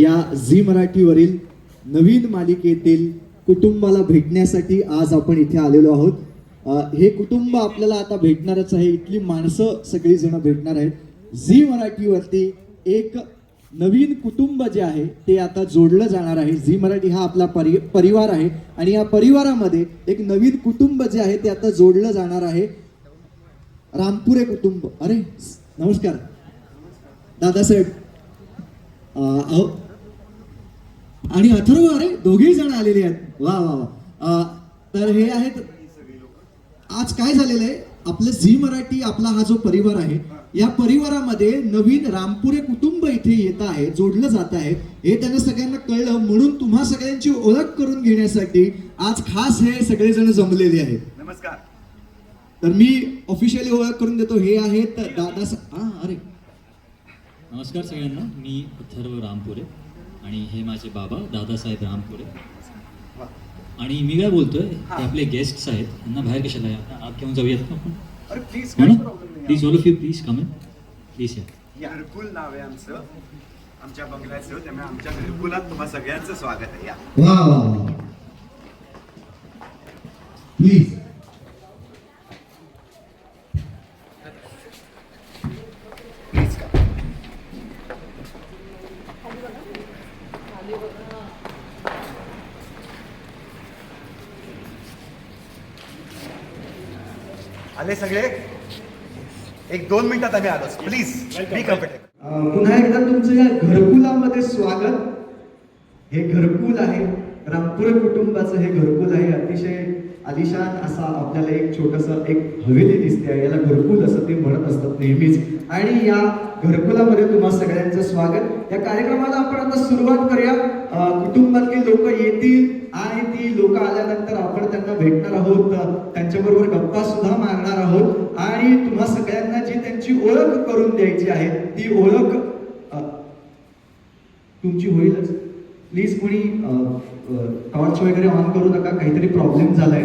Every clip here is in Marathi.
या झी मराठीवरील नवीन मालिकेतील कुटुंबाला भेटण्यासाठी आज आपण इथे आलेलो आहोत. हे कुटुंब आपल्याला आता भेटणारच आहे. इथली माणसं सगळी जण भेटणार आहेत. झी मराठीवरती एक नवीन कुटुंब जे आहे ते आता जोडलं जाणार आहे. झी मराठी हा आपला परि परिवार आहे. आणि या परिवारामध्ये एक नवीन कुटुंब जे आहे ते आता जोडलं जाणार आहे. रामपुरे कुटुंब. अरे नमस्कार. दादासाहेब अहो, आणि अथर्व अरे दोघेही जण आलेले आहेत. वा वा वा. अ, तर हे आहेत आज काय झालेलं आहे? आपलं झी मराठी आपला हा जो परिवार आहे या परिवारामध्ये नवीन रामपुरे कुटुंब इथे येत आहे जोडलं जात आहे. हे त्यांना सगळ्यांना कळलं. म्हणून तुम्हा सगळ्यांची ओळख करून घेण्यासाठी आज खास हे सगळेजण जमलेले आहेत. नमस्कार. तर मी ऑफिशियली ओळख करून देतो. हे आहेत दादा हा अरे. नमस्कार सगळ्यांना. मी अथर्व रामपुरे. आणि हे माझे बाबा दादासाहेब रामपुरे. आणि मी काय बोलतोय ते आपले गेस्ट्स आहेत त्यांना बाहेर कशाला? आता आत घेऊन जाऊयात का आपण. अरे प्लीज ना all of you please come in please या घरकुल नाव आहे आमचं. आमच्या बंगल्याचं त्यामुळे आमच्या घरकुलात तुम्हा सगळ्यांचं स्वागत आहे. या. वा प्लीज आले सगळे एक दोन मिनिटात आम्ही आलोच. प्लीज बी कम्फर्टेबल पुन्हा एकदा तुमचं या घरकुलामध्ये स्वागत. हे घरकुल आहे. रामपुरे कुटुंबाचं हे घरकुल आहे. अतिशय आलिशान असा आपल्याला एक छोटस एक हवेली दिसते आहे. याला घरकुल असं ते म्हणत असतात नेहमीच. आणि या घरकुलामध्ये तुम्हा सगळ्यांचं स्वागत. या कार्यक्रमाला आपण आता सुरुवात करूया. कुटुंबातली लोक येतील आणि ती लोक आल्यानंतर आपण त्यांना भेटणार आहोत. त्यांच्याबरोबर गप्पा सुद्धा मारणार आहोत. आणि तुम्हा सगळ्यांना जी त्यांची ओळख करून द्यायची आहे ती ओळख तुमची होईलच. प्लीज कोणी टॉर्च वगैरे ऑन करू नका काहीतरी प्रॉब्लेम झालाय.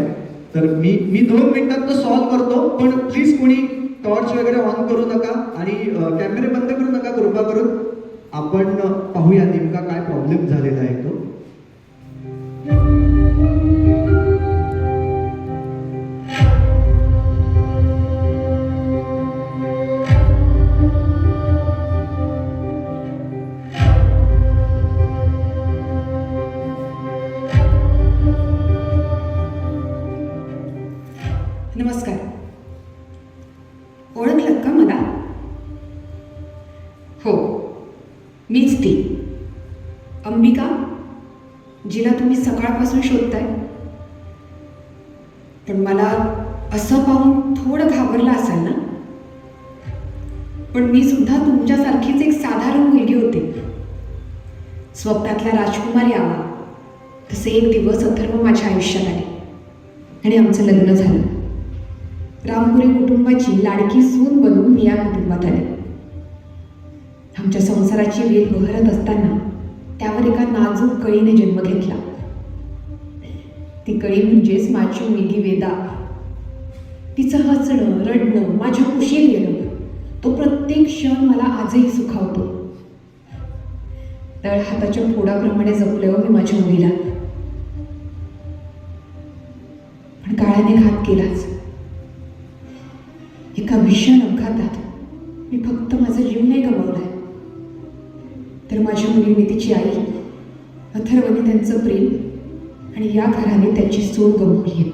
तर मी मी दोन मिनिटात सॉल्व्ह करतो पण प्लीज कोणी टॉर्च वगैरे ऑन करू नका आणि कॅमेरे बंद करू नका कृपा करून. आपण पाहूया नेमका काय प्रॉब्लेम झालेला आहे तो. आयुष्यात आले. आणि आमचं लग्न झालं. रामपुरे कुटुंबाची लाडकी सून बनून मी या कुटुंबात आले. आमच्या संसाराची वेल बहरत असताना त्यावर एका नाजूक कळीने जन्म घेतला. ती कळी म्हणजेच माझी मुलगी वेदा. तिचं हसणं रडणं माझ्या कुशीत येणं तो प्रत्येक क्षण मला आजही सुखावतो. तळ हाताच्या फोडाप्रमाणे जपल्यावर मी माझ्या मुलीला काळ्याने घात केलाच. एका भीषण अपघातात मी फक्त माझा जीव नाही गमावलाय. तर माझ्या मुलीने तिची आई अथर्वने त्यांचं प्रेम आणि या घराने त्याची सोड गमावली आहे.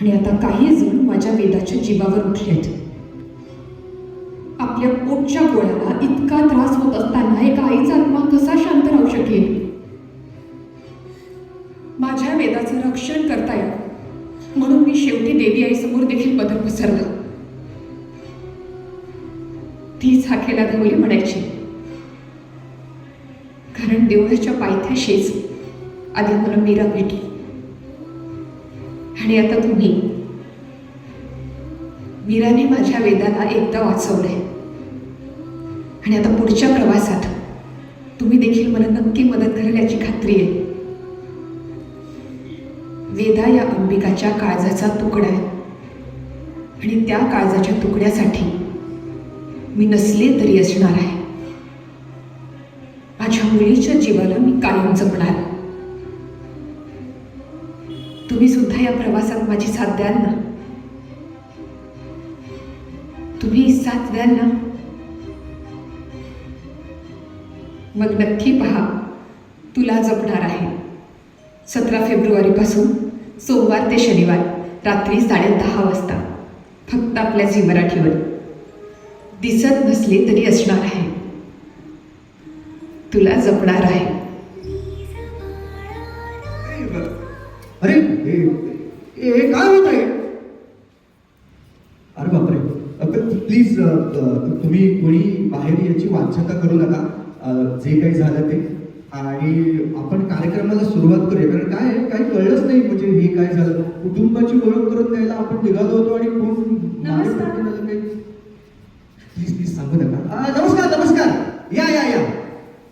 आणि आता काही जण माझ्या वेदाच्या जीवावर उठलेत आपल्या पोटच्या गोळ्याला इतका त्रास होत असताना एका आईचा आत्मा कसा शांत राहू शकेल? वेदाचं रक्षण करता यावं. म्हणून मी शेवटी देवी आईसमोर देखील पदर पसरला. तीच हाकेला धवली म्हणायची. कारण देवळाच्या पायथ्याशीच आधी मला मीरा भेटली. आणि आता तुम्ही. मीराने माझ्या वेदाला एकदा वाचवलंय. आणि आता पुढच्या प्रवासात तुम्ही देखील मला नक्की मदत कराल याची खात्री आहे. वेदा या अंबिकाच्या काळजाचा तुकडा आहे. आणि त्या काळजाच्या तुकड्यासाठी मी नसले तरी असणार आहे. माझ्या मुलीच्या जीवाला मी कायम जपणार. तुम्ही सुद्धा या प्रवासात माझी साथ द्याल ना? तुम्ही साथ द्याल ना? मग नक्की पहा तुला जपणार आहे. सतरा फेब्रुवारीपासून सोमवार ते शनिवार रात्री साडे दहा वाजता. फक्त आपल्या झी मराठीवर दिसत नसले तरी असणार आहे. तुला जपणार आहे. अरे हे हे काय होत आहे? अरे बापरे. प्लीज तुम्ही कोणी बाहेर याची वाचता करू नका. जे काही झालं ते. आणि आपण कार्यक्रमाला सुरुवात करूया. कारण काय आहे, काही कळलंच नाही. म्हणजे हे काय झालं? कुटुंबाची ओळख करून द्यायला आपण निघालो होतो आणि कोण आलं प्लीज प्लीज सांगू नका. नमस्कार नमस्कार. या या या.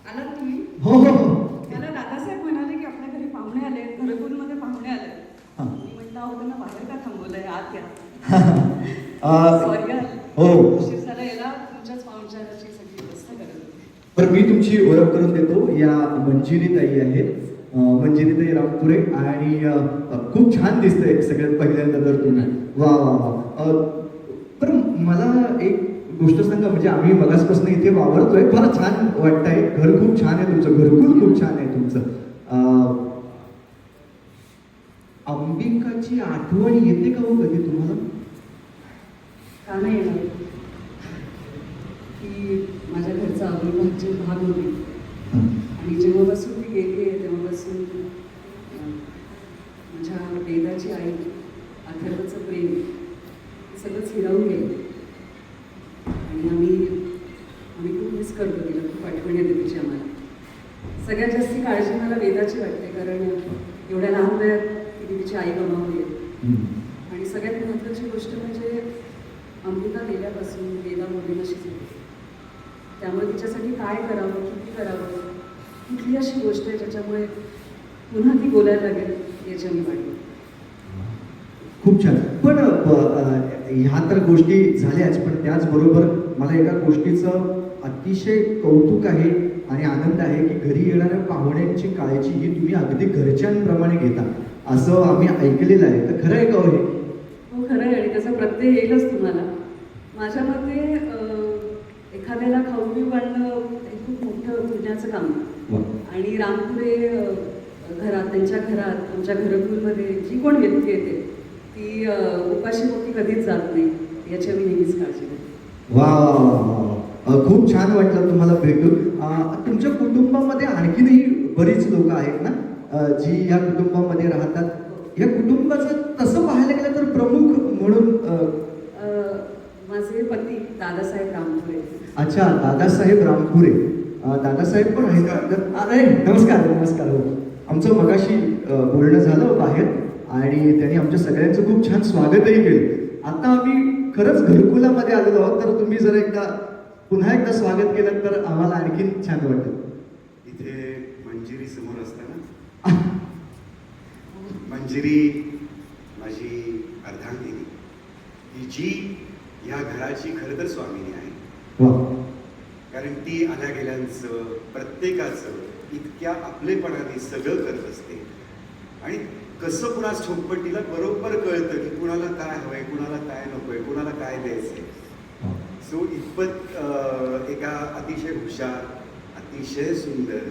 आलात तुम्ही? हो हो हो. मला दादासाहेब म्हणाले की आपल्या घरी पाहुणे आले घरकुलमध्ये पाहुणे आले. मी म्हटलं अहो त्यांना बाहेर का थांबवलंय? आत या. सॉरी हो उशीर झाला याला तुमच्याच पाहुणचाराची सगळी व्यवस्था करत होते. तर मी तुमची ओळख करून देतो. या मंजिरीताई आहेत. मंजिरीताई रामपुरे आणि खूप छान दिसतंय सगळ्यात पहिल्यांदा तर तुम्ही. वा वा वा. तर मला एक गोष्ट सांगा म्हणजे आम्ही मगासपासून इथे वावरतोय. फार छान वाटतंय. घर खूप छान आहे तुमचं. घरकुल खूप छान आहे तुमचं. अं, अंबिकाची आठवण येते का हो कधी तुम्हाला का नाही येणार की माझ्या घरचा अविभाज्य भाग होती आणि जेव्हापासून मी गेली आहे तेव्हापासून अं, माझ्या वेदाची आई अथर्वचं प्रेम हे सगळंच हिरावून गेलं आणि आम्ही आम्ही खूप मिस करतो तिला खूप आठवण येते तिची आम्हाला सगळ्यात जास्ती काळजी मला वेदाची वाटते कारण एवढ्या लहान वयात तिने तिची आई गमावली आहे हम्म. आणि सगळ्यात महत्त्वाची गोष्ट म्हणजे अमृता गेल्यापासून वेदा मुलींशी झाली त्यामुळे तिच्यासाठी काय करावं किती करावं कुठली अशी गोष्ट आहे ज्याच्यामुळे पुन्हा ती बोलायला लागेल याची आम्ही वाटतो खूप छान पण अ, अ, ह्या तर गोष्टी झाल्याच पण त्याचबरोबर मला एका गोष्टीचं अतिशय कौतुक आहे आणि आनंद आहे की घरी येणाऱ्या पाहुण्यांची काळजी ही तुम्ही अगदी घरच्यांप्रमाणे घेता. असं आम्ही ऐकलेलं आहे. तर खरं आहे का हो हे? हो खरं आहे. आणि त्याचा प्रत्यय येईलच तुम्हाला. माझ्या मते एखाद्याला खाऊ पिऊ वाढणं हे खूप मोठं पुण्याचं काम. आणि रामपुरे घरात त्यांच्या घरात आमच्या घरकुलमध्ये जी कोण व्यक्ती येते ती उपाशी पोटी कधीच जात नाही. याची आम्ही नेहमीच काळजी घेतो. वा खूप छान वाटलं तुम्हाला भेटून. अ, तुमच्या कुटुंबामध्ये आणखीनही बरीच लोक आहेत ना? जी या कुटुंबामध्ये राहतात. या कुटुंबाचं तसं पाहायला गेलं तर प्रमुख म्हणून माझे पती दादासाहेब रामपुरे. अच्छा दादासाहेब रामपुरे. दादासाहेब पण आहेत. अरे नमस्कार नमस्कार. हो आमचं मगाशी बोलणं झालं बाहेर आणि त्यांनी आमच्या सगळ्यांचं खूप छान स्वागतही केलं. आता आम्ही खरंच घरकुलामध्ये आलेलो आहोत तर तुम्ही जर एकदा पुन्हा एकदा स्वागत केलं तर आम्हाला आणखीन छान वाटेल. इथे मंजिरी समोर असताना. मंजिरी माझी अर्धांगिनी. ही जी या घराची खरं तर स्वामिनी आहे. कारण ती आल्या गेल्यांचं प्रत्येकाचं इतक्या आपलेपणाने सगळं करत असते. आणि कसं कुणा झोपपट्टीला बरोबर कळतं की कुणाला काय हवंय कुणाला काय नकोय कुणाला काय द्यायचंय. सो इतपत एका अतिशय हुशार अतिशय सुंदर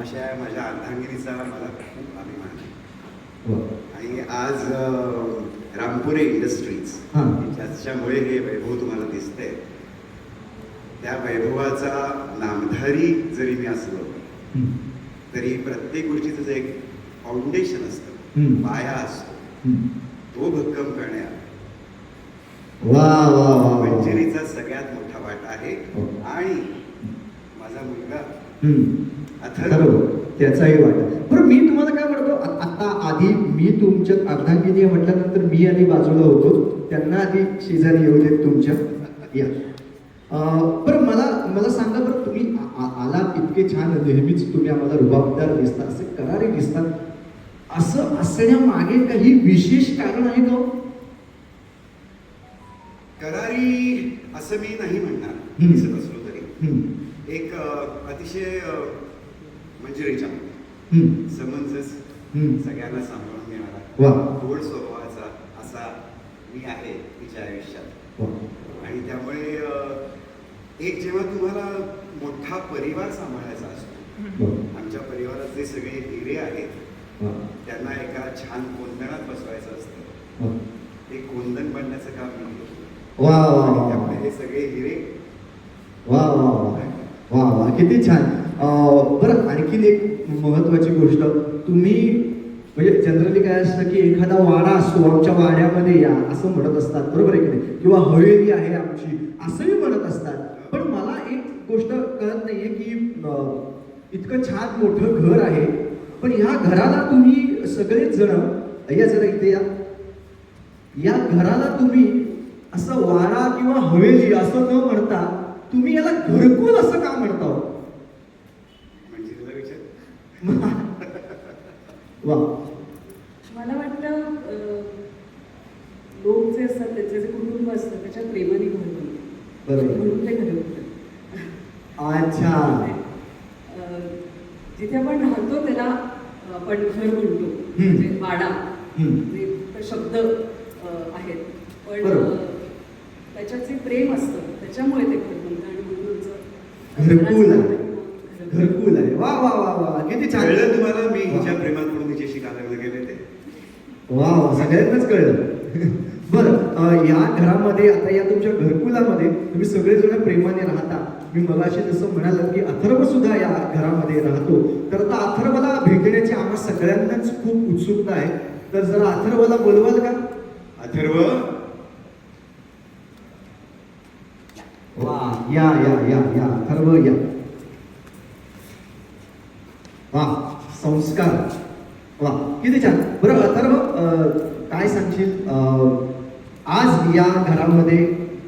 अशा माझ्या अर्धांगिनीचा मला खूप अभिमान आहे. आणि आज रामपुरे इंडस्ट्रीज. ज्याच्यामुळे हे वैभव तुम्हाला दिसतंय त्या वैभवाचा नामधारी जरी मी असलो. तरी प्रत्येक गोष्टीचं एक फाउंडेशन. असतं पाया असतो. तो भक्कम करण्यात वा वा वा, वा मंजिरीचा सगळ्यात मोठा वाटा आहे हो. आणि माझा मुलगा. अथर्व. त्याचाही वाटा. बरं मी तुम्हाला काय म्हणतो? आता आधी मी तुमच्या अर्धांगिनी म्हटल्यानंतर मी आधी बाजूला होतो त्यांना आधी शेजारी येऊ देत तुमच्या. या. बरं मला मला सांगा बरं तुम्ही आ- आ- आलात इतके छान नेहमीच तुम्ही आम्हाला रुबाबदार दिसता असे करारे दिसतात. असं असण्यामागे काही विशेष कारण आहे का हो? करारी असं मी नाही म्हणणार. दिसत असलो तरी. एक अतिशय मंजिरीच्या हम्म. सगळ्यांना सांभाळून वा. गोड स्वभावाचा असा मी आहे तिच्या आयुष्यात. आणि त्यामुळे एक जेव्हा तुम्हाला मोठा परिवार सांभाळायचा असतो आमच्या परिवारात जे सगळे हिरे आहेत त्यांना एका छान कोंदणात बसवायचं असतं. ते कोंदण बनण्याचं काम मी वा त्यामुळे हे सगळे हिरे. वा वा वा. वा किती छान. बरं आणखीन एक महत्वाची गोष्ट. तुम्ही म्हणजे जनरली काय असतं की एखादा वाडा असतो आमच्या वाड्यामध्ये या असं म्हणत असतात. बरोबर आहे की नाही? किंवा हवेली आहे आमची असंही म्हणत असतात. पण मला एक गोष्ट कळत नाहीये की इतकं छान मोठं घर आहे. पण ह्या घराला तुम्ही सगळेच जण या जरा इथे या या घराला तुम्ही असं वाडा किंवा हवेली असं न म्हणता तुम्ही याला घरकुल असं का म्हणता हो? म्हणजे वा मला वाटतं लोक जे असतात त्याचे जे कुटुंब असतं त्याच्या प्रेमाने घर. बरोबर. म्हणून ते घर. अच्छा अं, जिथे आपण राहतो त्याला आपण घर म्हणतो. म्हणजे हम्म. म्हणजे शब्द आहेत. पण त्याच्यात जे प्रेम असतं त्याच्यामुळे ते घर बनतं आणि म्हणूनच घरकुल घरकुल. घरकुल आहे. वा वा वा वा किती छान. कळलं तुम्हाला? मी. हिच्या प्रेमात पडून हिच्याशी का लग्न गेले ते. वा वा. सगळ्यांनाच कळलं. बरं या घरामध्ये आता या तुमच्या घरकुलामध्ये तुम्ही सगळेजण प्रेमाने राहता. मी मगाशी जसं म्हणाल की अथर्व सुद्धा या घरामध्ये राहतो. तर आता अथर्वला भेटण्याची आम्हा सगळ्यांनाच खूप उत्सुकता आहे. तर जरा अथर्वला बोलवाल का? अथर्व? वा या या या या अथर्व या. वा संस्कार. वा किती छान. बरं अथर्व काय सांगशील? अं, आज या घरामध्ये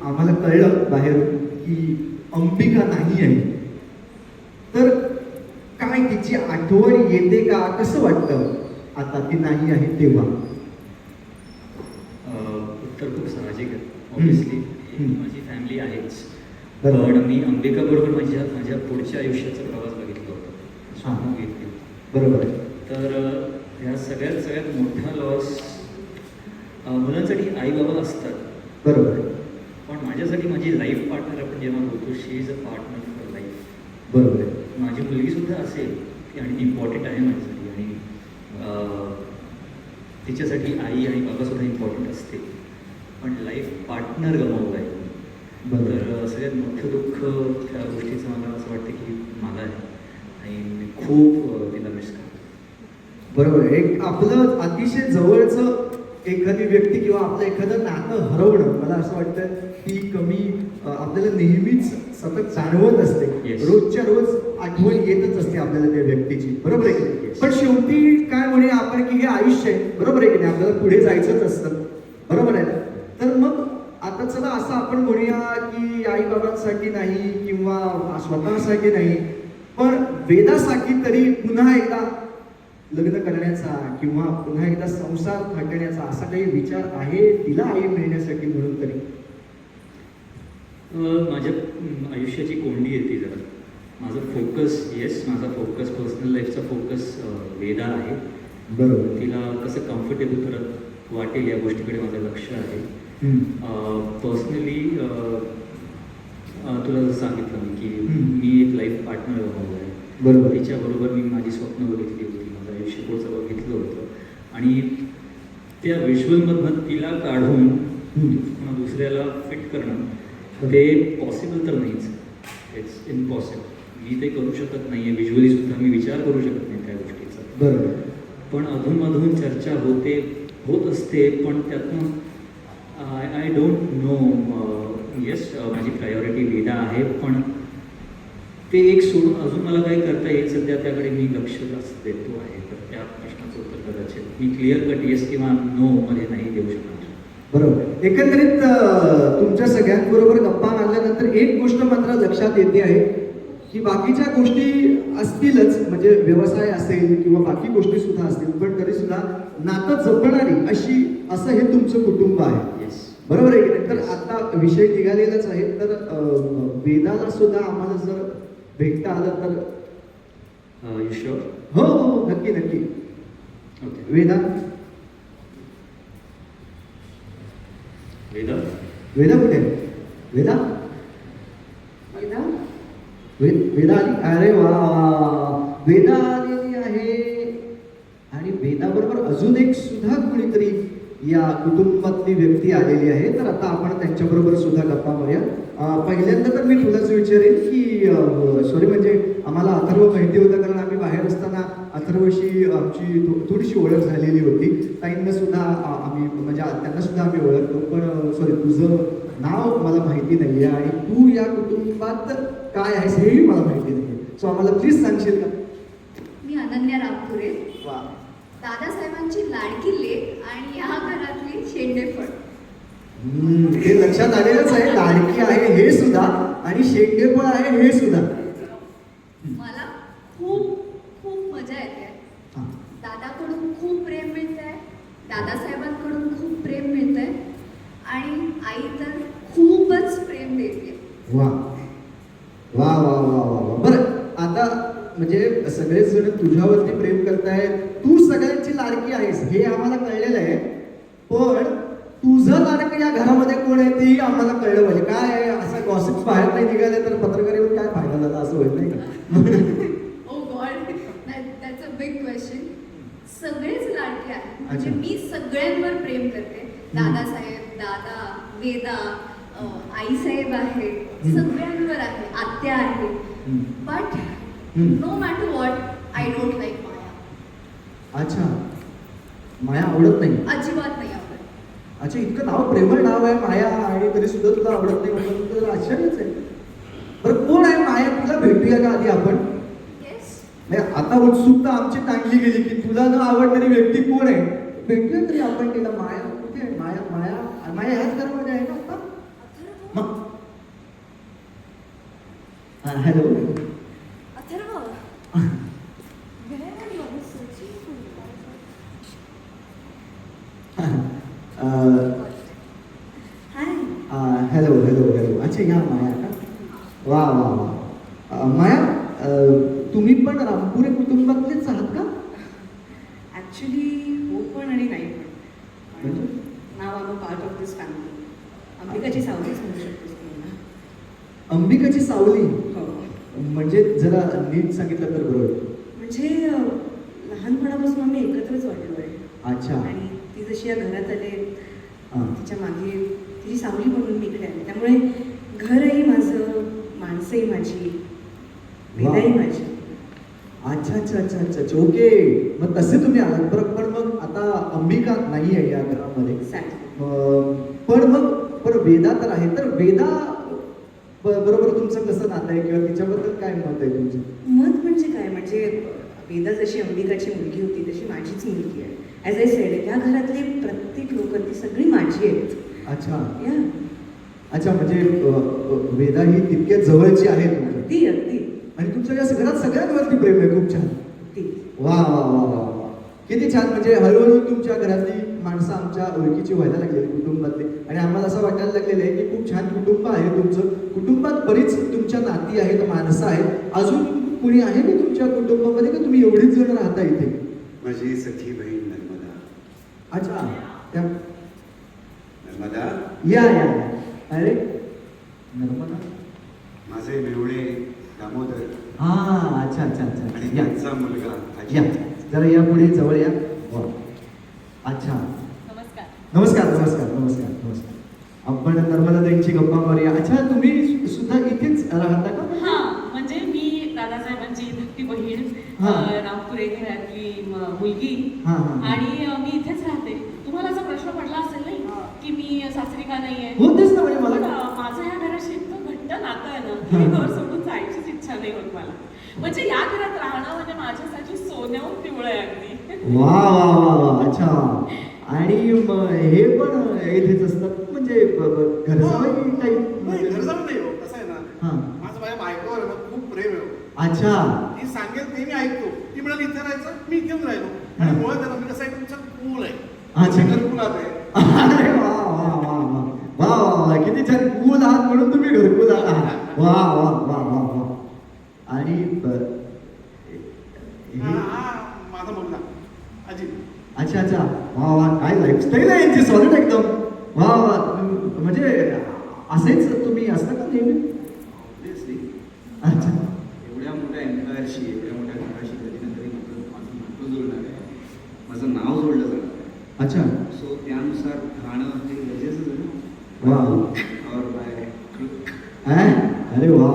आम्हाला कळलं बाहेर की अंबिका नाही आहे. तर काय तिची आठवण येते का? कसं वाटतं आता ती नाही आहे तेव्हा. उत्तर खूप साहजिक आहे. ऑब्विसली. माझी फॅमिली आहेच. पण मी अंबिका बरोबर माझ्या माझ्या पुढच्या आयुष्याचा प्रवास बघितला होता. बरोबर तर ह्या सगळ्यात सगळ्यात मोठा लॉस मुलांसाठी आई बाबा असतात. बरोबर. पण माझ्यासाठी माझी लाईफ पार्टनर आपण जेव्हा बोलतो she is a partner for life बरोबर. माझी मुलगी सुद्धा असेल ती आणि इम्पॉर्टंट आहे माझ्यासाठी आणि तिच्यासाठी आई आणि बाबा सुद्धा इम्पॉर्टंट असते पण लाईफ पार्टनर गमावला आहे बरोबर. तर सगळ्यात मोठं दुःख त्या गोष्टीचं मला असं वाटतं की मला आहे. आणि मी खूप तिला मिस करतो. बरोबर. एक आपलं अतिशय जवळचं एखादी व्यक्ती किंवा आपलं एखादं नातं हरवणं मला असं वाटतं ती कमी आपल्याला नेहमीच सतत जाणवत असते Yes. रोजच्या रोज आठवण येतच असते आपल्याला त्या व्यक्तीची बरोबर आहे की नाही? Yes. पण शेवटी काय म्हणे आपण की हे आयुष्य आहे बरोबर आहे की नाही आपल्याला पुढे जायचंच असतं बरोबर आहे ना? तर मग आता चला असं आपण म्हणूया की आई बाबांसाठी नाही किंवा स्वतःसाठी नाही पण वेदासाठी तरी पुन्हा एकदा लग्न करण्याचा किंवा पुन्हा एकदा संसार थाटण्याचा असा काही विचार आहे तिला आई मिळण्यासाठी म्हणून तरी? माझ्या आयुष्याची कोंडी येते जरा. माझं फोकस येस माझा फोकस पर्सनल लाईफचा फोकस वेदा आहे. बरोबर. तिला कसं कम्फर्टेबल करत वाटेल या गोष्टीकडे माझं लक्ष आहे. पर्सनली तुला जसं सांगितलं मी की. मी एक लाईफ पार्टनर गमावला आहे बरोबर. तिच्याबरोबर मी माझी स्वप्न बघितली होती. पुढचं बघितलं होतं. आणि त्या व्हिज्युअलमधनं तिला काढून. पुन्हा दुसऱ्याला फिट करणं ते पॉसिबल तर नाहीच. इट्स इम्पॉसिबल मी ते करू शकत नाही आहे व्हिज्युअली सुद्धा मी विचार करू शकत नाही त्या गोष्टीचा. बरोबर. पण अधूनमधून चर्चा होते होत असते पण त्यातनं I I don't know yes माझी प्रायोरिटी वेदा आहे पण ते एक सोडून अजून मला काय करता येईल सध्या त्याकडे मी लक्ष जास्त देतो आहे. तर त्या प्रश्नाचं उत्तर कदाचित मी क्लिअर कट येस किंवा नो मध्ये नाही देऊ शकणार. बरोबर. एकंदरीत तुमच्या सगळ्यांबरोबर गप्पा मारल्यानंतर एक गोष्ट मात्र लक्षात येते आहे की बाकीच्या गोष्टी असतीलच म्हणजे व्यवसाय असेल किंवा बाकी गोष्टी सुद्धा असतील पण तरी सुद्धा नातं जपणारी अशी असं हे तुमचं कुटुंब आहे. येस बरोबर आहे की नाही? तर आता विषय निघालेलाच आहे. तर वेदाला सुद्धा आम्हाला जर भेटता आलं तर यू शुअर हो हो हो, नक्की नक्की. ओके. वेदा वेदा वेदा कुठे? आहे? वेदा? वेदा वेदा आली अरे वा. वेदा आलेली आहे. आणि वेदा बरोबर अजून एक सुद्धा कोणीतरी या कुटुंबातली व्यक्ती आलेली आहे. तर आता आपण त्यांच्याबरोबर सुद्धा गप्पा मारूया. पहिल्यांदा तर मी तुलाच विचारेन की सॉरी म्हणजे आम्हाला अथर्व माहिती होतं कारण आम्ही बाहेर असताना अथर्वशी आमची थोडीशी ओळख झालेली होती. ताईंना सुद्धा आम्ही म्हणजे त्यांना सुद्धा आम्ही ओळखतो. पण सॉरी तुझं नाव मला माहिती नाही आहे आणि तू या कुटुंबात काय आहेस हेही मला माहिती नाही सो आम्हाला प्लीज सांगशील का? मी अनन्या रामपुरे. वा. दादासाहेबांची लाडकी लेक आणि या घरातली शेंडेफळ. हे लक्षात आलेलंच आहे. लाडकी आहे हे सुद्धा आणि शेंडेफळ आहे हे सुद्धा. मला खूप खूप मजा येते. हा. दादाकडून खूप प्रेम मिळत आहे दादासाहेबांकडून खूप प्रेम मिळत आहे आणि आई तर खूपच प्रेम देते. वा. वा वा वा वा वा. बरं आता म्हणजे सगळेच जण तुझ्यावरती प्रेम करतायत. लाडकी आहेस. हे आम्हाला कळलेलं आहे. पण तुझं लाडकं या घरामध्ये कोण आहे तेही आम्हाला कळलं पाहिजे. काय असं गॉसिप्स बाहेर नाही निघाले तर पत्रकार येऊन काय फायदा झाला? असं होईल नाही का? ओ God that's a big question सगळेच लाडके आहेत. म्हणजे. मी सगळ्यांवर प्रेम करते. दादासाहेब दादा वेदा आईसाहेब आहे. सगळ्यांवर आहे. आत्या आहे. But. No matter what I don't like Maya. अच्छा. माया आवडत नाही. अजिबात नाही आवडत. अच्छा इतकं नाव प्रेमळ नाव आहे माया आणि तरी सुद्धा तुला आवडत नाही. म्हटलं तर आश्चर्यच आहे. बरं कोण आहे माया? तुला भेटूया का आधी आपण? नाही आता उत्सुकता आमची टांगली गेली की तुला न आवडणारी व्यक्ती कोण आहे? भेटूया तरी आपण तिला. माया कुठे आहे? माया माया माया ह्याच घरामध्ये आहे ना आता? मग. Hello Atharva hi hello hello hello अच्छा या माया का वा वा वा माया तुम्ही पण रामपुरे कुटुंबातलेच आहात का ॲक्च्युली हो पण आणि नाही पण? नाव am part of this family अंबिकाची सावलीच म्हणू शकतेस अंबिकाची सावली म्हणजे जरा नीट सांगितलं तर बरोबर म्हणजे लहानपणापासून आम्ही एकत्रच वाढलो आहे अच्छा आणि ती जशी या घरात आले तिच्यामागे तिची सावली म्हणून मी इकडे आले. त्यामुळे घरही माझं माणसंही माझी वेदाही. माझी. अच्छा अच्छा अच्छा अच्छा. अच्छा ओके. मग तसे तुम्ही आलात. बरं पण मग आता अंबिका नाही आहे या घरामध्ये. पण मग पण वेदा तर आहे. तर वेदा बरोबर तुमचं कसं नातं आहे किंवा तिच्याबद्दल काय मत आहे तुमचं? मत म्हणजे काय? म्हणजे वेदा जशी अंबिकाची मुलगी होती तशी माझीच मुलगी आहे. ॲज आय सेड या घरातली प्रत्येक लोक ती सगळी माझी आहेत. अच्छा. या. अच्छा म्हणजे वेदा ही तितक्यात जवळची आहे तुमच्या अगदी अगदी. आणि तुमच्या या घरात सगळ्यांवरती प्रेम आहे खूप छान. वा वा वा वा वा. किती छान म्हणजे हळूहळू तुमच्या घरातली माणसं आमच्या ओळखीची व्हायला लागलेली कुटुंबातली. आणि आम्हाला असं वाटायला लागलेलं आहे की खूप छान कुटुंब आहे तुमचं. कुटुंबात बरीच तुमच्या नाती आहेत माणसं आहेत. अजून कुणी आहे का तुमच्या कुटुंबामध्ये का तुम्ही एवढीच जण राहता इथे? माझी सखी बहीण नर्मदा. अच्छा. त्या नर्मदा या या. अरे नर्मदा माझे मेवणे दामोदर. हा अच्छा अच्छा अच्छा. आणि या. त्यांचा मुलगा या. जरा या पुढे जवळ या. अच्छा. नमस्कार. नमस्कार नमस्कार नमस्कार नमस्कार. आपण नर्मदा ताईंची गप्पा मारूया. अच्छा तुम्ही सुद्धा इथेच राहता का? हा म्हणजे मी दादासाहेबांची धाकटी बहीण हा. रामपुरे घरातली म- मुलगी. हा, हा. आणि अ, मी इथेच राहते. तुम्हाला असा प्रश्न पडला असेल की मी सासरी का नाहीये हो तेच ना म्हणजे मला माझं या घराशी इतकं घट्ट नातं आहे ना की हे घर सोडून जायचीच इच्छा नाही होत मला. म्हणजे या घरात राहणं म्हणजे माझ्यासाठी सोन्याहून पिवळं आहे अगदी. वा वा वा वा अच्छा. आणि म हे पण इथेच असतात? म्हणजे घर टाईप नाही घर जाऊन नाही हो कसं आहे ना? हा. माझं माझ्या बायकोवर आहे ना खूप प्रेम आहे हो. अच्छा. ती सांगेल ते मी ऐकतो. ती म्हणाली इथे राहायचं मी इथेच राहिलो. हा. आणि मुळात आहे ना मी कसं आहे तुमचं कूल आहे. अच्छा. मी घरकुलात आहे. अरे वा वा वा वा. वा वा किती छान. कूल आहात म्हणून तुम्ही घरकुल आहात. वा वा वा वा वा. आणि माझा मुलगा. अजित. अच्छा अच्छा. वा वा. काय लाईफस्टाईल आहे यांची. सॉलिड एकदम. वा वा. म्हणजे असेच तुम्ही असता का नेहमी. अच्छा. एवढ्या मोठ्या एम्पायरशी एवढ्या मोठ्या घराशी कधी ना कधी माझं नातं आहे. माझं नाव जोडलं जाणार आहे. अच्छा सो त्यानुसार राहणं हे गरजेचंच आहे ना वा और बाय अं? अरे वा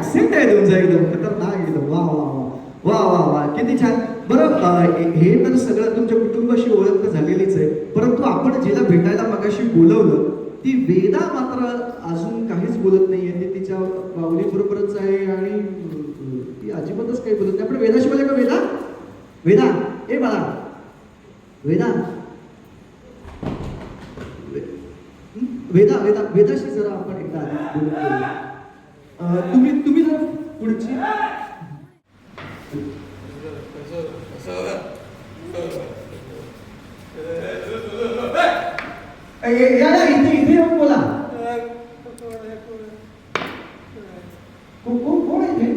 ॲक्सेंट काय आहे तुमचा एकदम खतरनाक एकदम वा वा वा वा वा वा किती छान बरं हे- तर सगळं तुमच्या कुटुंबाशी ओळख तर झालेलीच आहे परंतु आपण जिला भेटायला मगाशी बोलवलं ती वेदा मात्र अजून काहीच बोलत नाहीये ती तिच्या बावली बरोबरच आहे आणि ती अजिबातच काही बोलत नाही आपण वेदाशी बोलूया का वेदा वेदा ए बाळा वेदा वेदा वेदा वेदाशी जरा आपण एकदा तुम्ही तुम्ही जर पुढची. इथे इथे येऊन बोला. कोण इथे?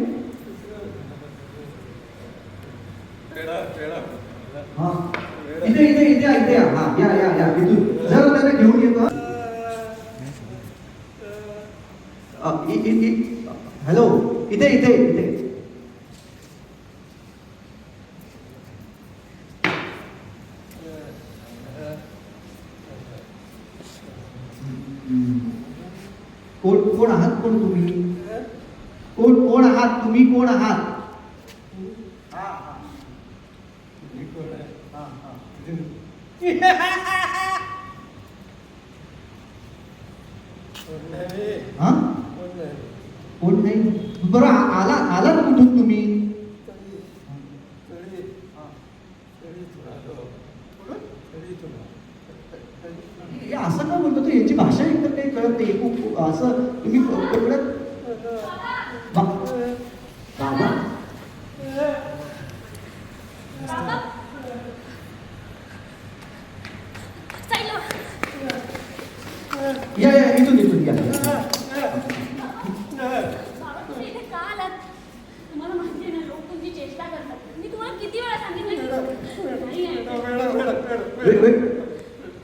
हा. इथे इथे इथे इथे हा या या या इथून. जरा त्यांना घेऊन येतो. हॅलो इथे इथे इथे. कोण कोण आहात? कोण तुम्ही? कोण कोण आहात तुम्ही? कोण आहात? हा कोण नाही? बरं आला आलात कुठून तुम्ही? असं का बोलतो याची भाषा एकदम काही कळत नाही. खूप- असं तुम्ही बाबा? या या इथून इथून या बाबा तुम्ही इथे का आलात तुम्हाला माहिती आहे ना लोक तुमची चेष्टा करतात मी तुम्हाला किती वेळा सांगितलं की नाही आहे. वे- वे- वेडा मी- तगडवाचा हो बाबा मग तुम्हाला माहिती नाही तुम्हाला वेळा म्हणतात चेष्टा का आलात इथे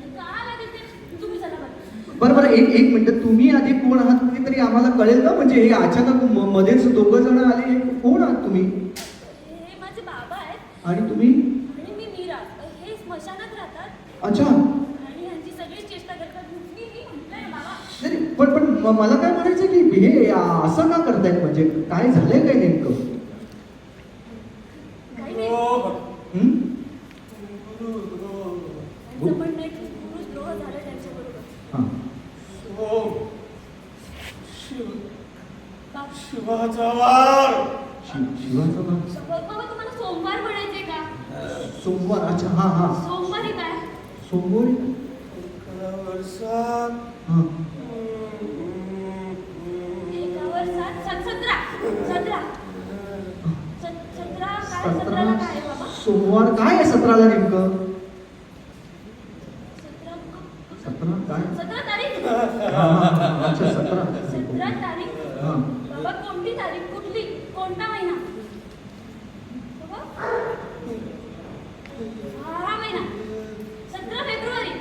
तुम्ही चला बरं बरं बरं एक एक मिनिट. तुम्ही आधी कोण आहात कुठेतरी आम्हाला कळेल का म्हणजे हे अचानक म- मध्येच दोघं जण आले हे कोण आहात तुम्ही? हे माझे बाबा आहेत आणि तुम्ही? आणि मी मीरा हे स्मशानात राहतात अच्छा. आणि यांची सगळी चेष्टा करतात. मी मी म्हटलंय ना बाबा नाही. पण पण म- मला काय हे असं का करतायत? म्हणजे काय झालंय काय नेमकं? हं? हां? शिवाचा वार. शिवाचा भाग बाबा तुम्हाला सोमवार म्हणायचे का? सोमवार अच्छा हां हां. सोमवार हे काय? सोमवारी? वर्षात हां एकावर सात सात सतरा सतरा सत- सतरा सोमवार काय आहे सतराला नेमकं? सतरा काय. अच्छा सतरा. सतरा तारीख? बाबा कोणती तारीख? कुठली? कोणता महिना? बाबा? महिना. सतरा फेब्रुवारी.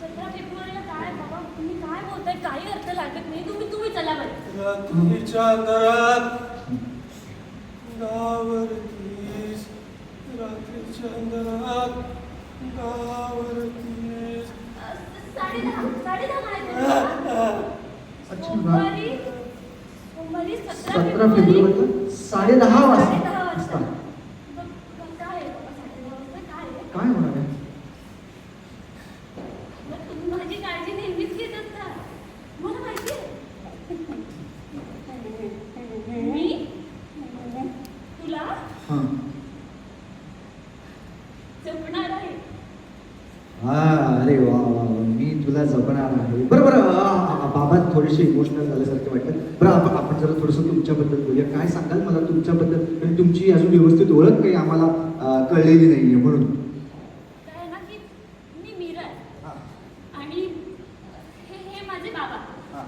सतरा फेब्रुवारीला काय बाबा? तुम्ही काय बोलताय? काही अर्थ लागत नाही. तुम्ही तुम्ही चला बरं. रात्रीच्या अंधारात गावरतीस रात्रीच्या अंधारात गावरतीस अच्छा, सतरा सतरा फेब्रुवारीला साडे दहा वाजता साडे दहा वाजता वाजता. ब- काय आहे बाबा साडे दहा वाजता काय आहे काय होणार आहे मग तुम्ही माझी काळजी नेहमीच घेत असता मला माहिती आहे मी तुला हां जपणार आहे हा अरे वा वा वा. मी तुला जपणार आहे बरं बरं आ, आ, आ, बाबा थोडेसे इमोशनल झाल्यासारखे वाटतं बरं आपण आपण जरा थोडंसं तुमच्याबद्दल बोलूया काय सांगाल मला तुमच्याबद्दल आणि तुमची अजून व्यवस्थित ओळख काही आम्हाला कळलेली नाही आहे म्हणून की मी मीरा हा आणि हे हे माझे बाबा हा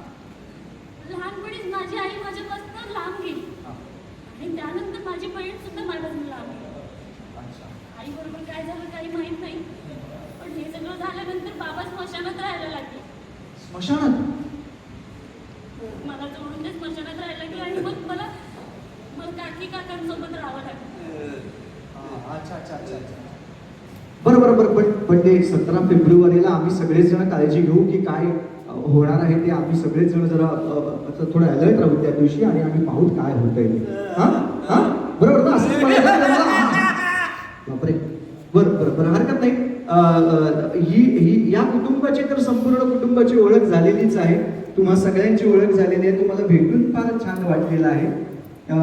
लहानपणीच माझी आई माझ्यापासून लांब गेली हा आणि त्यानंतर माझी बहीण सुद्धा माझ्यापासून लांब गेली अच्छा आई बरोबर काय झालं काही माहीत नाही पण हे सगळं झाल्यानंतर बाबा स्मशानात राहायला लागले स्मशानात मला जोडून ते स्मशानात राहायला लागले आणि मग मला मला काकी काकांसोबत राहावं लागलं हा, अच्छा अच्छा अच्छा अच्छा बरं बरं बरं पण पण ते सतरा फेब्रुवारीला आम्ही सगळेच जण काळजी घेऊ की काय होणार आहे ते आम्ही सगळेच जण जरा थोडं अलर्ट राहू त्या दिवशी आणि आम्ही पाहू काय होतंय ते. हा? हा? बरोबर ना? असं. बापरे. बरं बरं बरं. हरकत नाही. ही ही या कुटुंबाची तर संपूर्ण कुटुंबाची ओळख झालेलीच आहे. तुम्हा सगळ्यांची ओळख झालेली आहे. तुम्हाला भेटून फार छान वाटलेलं आहे. अ,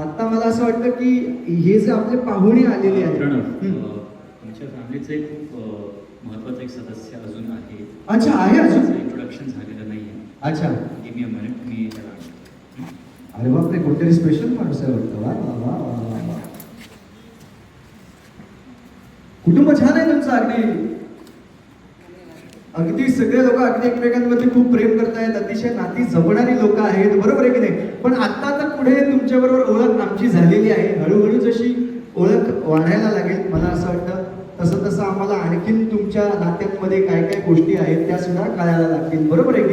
आता मला असं वाटतं की हे जे आपले पाहुणे आलेले आहेत तुमच्या फॅमिलीचे खूप अ, महत्त्वाचं एक सदस्य अजून आहे. अच्छा आहे अजून? इंट्रोडक्शन झालेलं नाही आहे अच्छा. गिव मी अ मिनिट मी त्याला. अरे बापरे कोणतरी स्पेशल माणूस आहे वाटतं. वा वा वा कुटुंब छान आहे तुमचं अगदी. अगदी सगळे लोक अगदी एकमेकांवरती खूप प्रेम करतायत. अतिशय नाती जपणारी लोक आहेत. बरोबर आहे की नाही? पण आता तर पुढे तुमच्या बरोबर ओळख आमची झालेली आहे. हळूहळू जशी ओळख वाढायला लागेल मला असं वाटतं. तसं तसं आम्हाला आणखीन तुमच्या नात्यांमध्ये काय काय गोष्टी आहेत त्या सुद्धा कळायला लागतील. बरोबर आहे